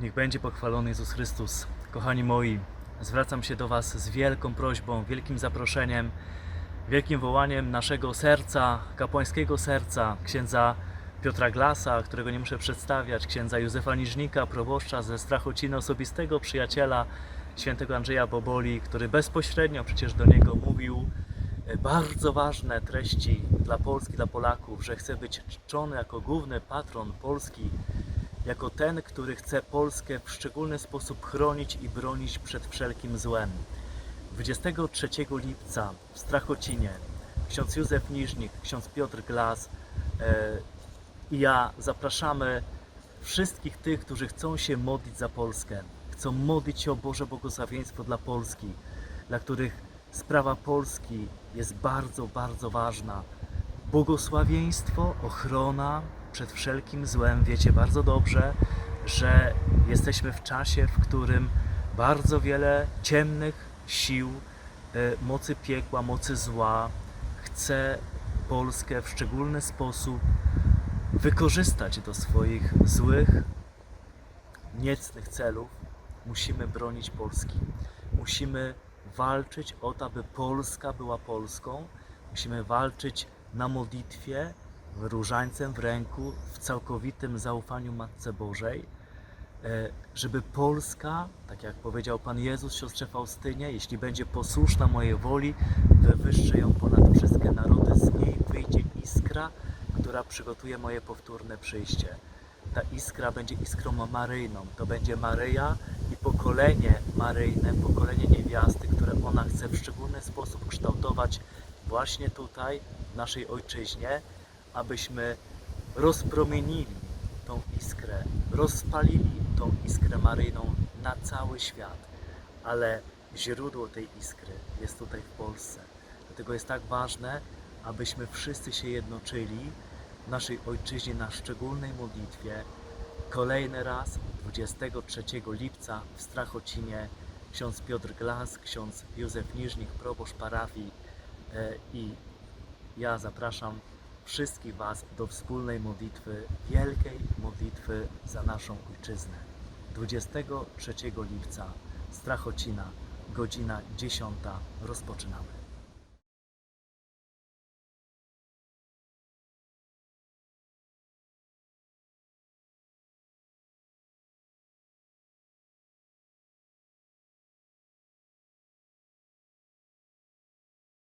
Niech będzie pochwalony Jezus Chrystus. Kochani moi, zwracam się do Was z wielką prośbą, wielkim zaproszeniem, wielkim wołaniem naszego serca, kapłańskiego serca, księdza Piotra Glasa, którego nie muszę przedstawiać, księdza Józefa Niżnika, proboszcza ze Strachociny, osobistego przyjaciela świętego Andrzeja Boboli, który bezpośrednio przecież do niego mówił e, bardzo ważne treści dla Polski, dla Polaków, że chce być czczony jako główny patron Polski, jako ten, który chce Polskę w szczególny sposób chronić i bronić przed wszelkim złem. 23 lipca w Strachocinie ksiądz Józef Niżnik, ksiądz Piotr Glas e, i ja zapraszamy wszystkich tych, którzy chcą się modlić za Polskę, chcą modlić się o Boże błogosławieństwo dla Polski, dla których sprawa Polski jest bardzo, bardzo ważna. Błogosławieństwo, ochrona przed wszelkim złem. Wiecie bardzo dobrze, że jesteśmy w czasie, w którym bardzo wiele ciemnych sił, e, mocy piekła, mocy zła chce Polskę w szczególny sposób wykorzystać do swoich złych, niecnych celów. Musimy bronić Polski. Musimy walczyć o to, aby Polska była Polską. Musimy walczyć na modlitwie, różańcem w ręku, w całkowitym zaufaniu Matce Bożej, e, żeby Polska, tak jak powiedział Pan Jezus siostrze Faustynie, jeśli będzie posłuszna mojej woli, wywyższę ją ponad wszystkie narody, z niej wyjdzie iskra, która przygotuje moje powtórne przyjście. Ta iskra będzie iskrą maryjną. To będzie Maryja i pokolenie maryjne, pokolenie niewiasty, które ona chce w szczególny sposób kształtować właśnie tutaj, w naszej ojczyźnie, abyśmy rozpromienili tą iskrę, rozpalili tą iskrę maryjną na cały świat. Ale źródło tej iskry jest tutaj w Polsce. Dlatego jest tak ważne, abyśmy wszyscy się jednoczyli w naszej ojczyźnie na szczególnej modlitwie. Kolejny raz 23 lipca w Strachocinie ksiądz Piotr Glas, ksiądz Józef Niżnik, proboszcz parafii e, i ja zapraszam wszystkich Was do wspólnej modlitwy, wielkiej modlitwy za naszą ojczyznę. 23 lipca Strachocina, godzina 10. Rozpoczynamy.